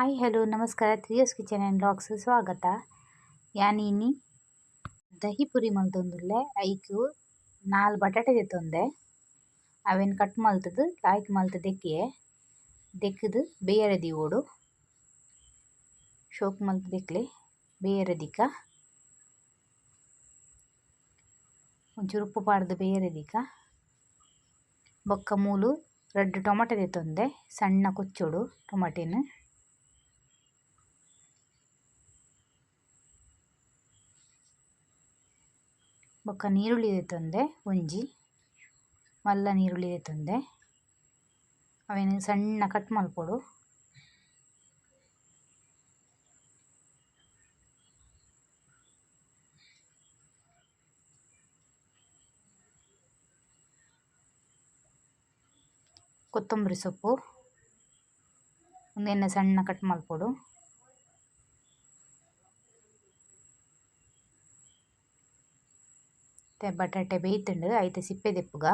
Hello, ನಮಸ್ಕಾರ. ತ್ರಿಯೋಸ್ kitchen and blogs ಸ್ವಾಗತ. ಯಾನೀನಿ ದಹಿ ಪುರಿ ಮಲ್ತೊಂದುಲ್ಲೆ ಐಕ್ ನಾಲ್ ಬಟಾಟೆ ದೆತ್ತೊಂದೆ ಅವೆನ್ ಕಟ್ ಮಲ್ತದು, ಲಾಯ್ಕ್ ಮಲ್ತ ದೆಕ್ಕಿಯೆ ದೆಕ್ಕದು ಬೇಯರದಿ ಓಡು. ಶೋಕ್ ಮಲ್ತ ದೆಕ್ಲೆ ಬೇಯರೆ ದಿಕ್ಕ ಒಂಚೂರು ಉಪ್ಪು ಪಾಡ್ದು ಬೇಯರೆ ದಿಕ್ಕ ಬೊಕ್ಕ ಮೂಲು ರೆಡ್ ಟೊಮಟೊ ದೆತ್ತೊಂದೆ ಸಣ್ಣ ಕೊಚ್ಚೋಡು ಟೊಮಟೆನ್. ಬೊಕ್ಕ ನೀರುಳ್ಳಿ ದೆತ್ತೊಂದೆ ಒಂಜಿ. ಮಲ್ಲ ನೀರುಳ್ಳಿ ತಂದೆ. ಅವೆನ್ ಸಣ್ಣ ಕಟ್ ಮಲ್ಪೊಡು ಕೊತ್ತಂಬರಿ ಸೊಪ್ಪು. ಒಂದೆಣ್ಣೆ ಸಣ್ಣ ಕಟ್ ಮಲ್ಪೊಡು ಬಟಾಟೆ ಬೇಯ್ತುಂಡು ಐತ ಸಿಪ್ಪೆ ದೆಪ್ಪುಗ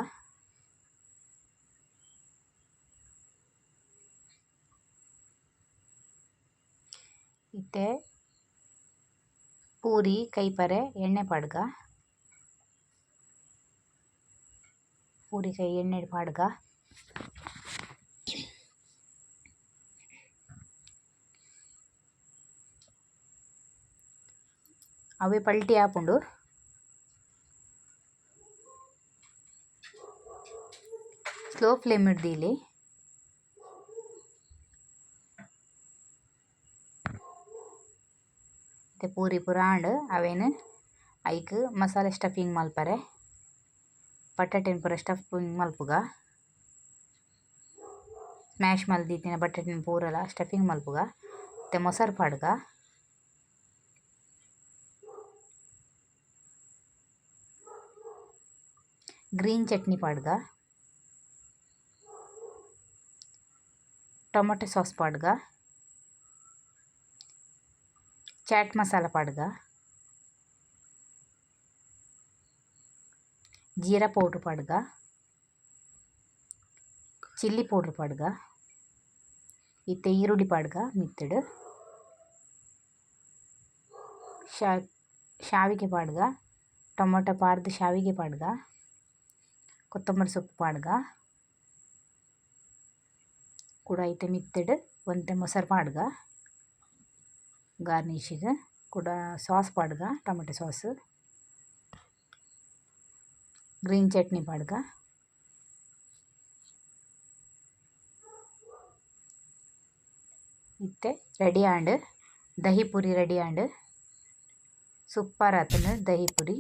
ಇತ್ತೆ ಪೂರಿ, ಕೈಪರೆ, ಎಣ್ಣೆ ಪಾಡ್ಗ. ಪೂರಿ, ಕೈ, ಎಣ್ಣೆ ಪಾಡ್ಗ. ಅವೇ ಪಲ್ಟಿ ಆಪುಂಡು ಸ್ಲೋ ಫ್ಲೇಮ್ ಹಿಡ್ದೀಲಿ ಮತ್ತು ಪೂರಿ ಪುರಾಂಡ್ ಅವೇನು ಐಕ್ ಮಸಾಲೆ ಸ್ಟಫಿಂಗ್ ಮಲ್ಪರೆ. ಬಟಾಟೆನ್ ಪೂರ ಸ್ಟಫಿಂಗ್ ಮಲ್ಪುಗ. ಸ್ಮ್ಯಾಶ್ ಮಲ್ದಿತ್ತಿನ ಬಟಾಟೆನ್ ಪೂರಲ ಸ್ಟಫಿಂಗ್ ಮಲ್ಪುಗ. ಮತ್ತು ಮೊಸರು ಪಾಡ್ಗ. ಗ್ರೀನ್ ಚಟ್ನಿ ಪಾಡ್ಗ. ಟೊಮೊಟೊ ಸಾಸ್ ಪಾಡ್ಗ ಚಾಟ್ ಮಸಾಲ ಪಾಡ್ಗ ಜೀರಾ ಪೌಡ್ರ್ ಪಾಡ್ಗ ಚಿಲ್ಲಿ ಪೌಡ್ರ್ ಪಾಡ್ಗ ಇತ್ತೆ ಈರುಳ್ಳಿ ಪಾಡ್ಗ ಮಿತ್ತುಡು ಶಾ ಶಾವಿಗೆ ಪಾಡ್ಗ ಟೊಮೊಟೊ ಪಾರ್ದ್ ಶಾವಿಗೆ ಪಾಡ್ಗ ಕೊತ್ತಂಬರಿ ಸೊಪ್ಪು ಪಾಡ್ಗ ಕೂಡ ಐತೆ ಮಿತ್ತುಡು ಒಂತೆ ಮೊಸರು ಮಾಡ್ಗ ಗಾರ್ನಿಶಿಗ್ ಕೂಡ ಸಾಸ್ ಪಾಡ್ಗ ಟೊಮೆಟೊ ಸಾಸ್. ಗ್ರೀನ್ ಚಟ್ನಿ ಪಾಡ್ಗ ಇತ್ತೆ ready and dahi puri ready and super ಆತನ ದಹಿ ಪೂರಿ.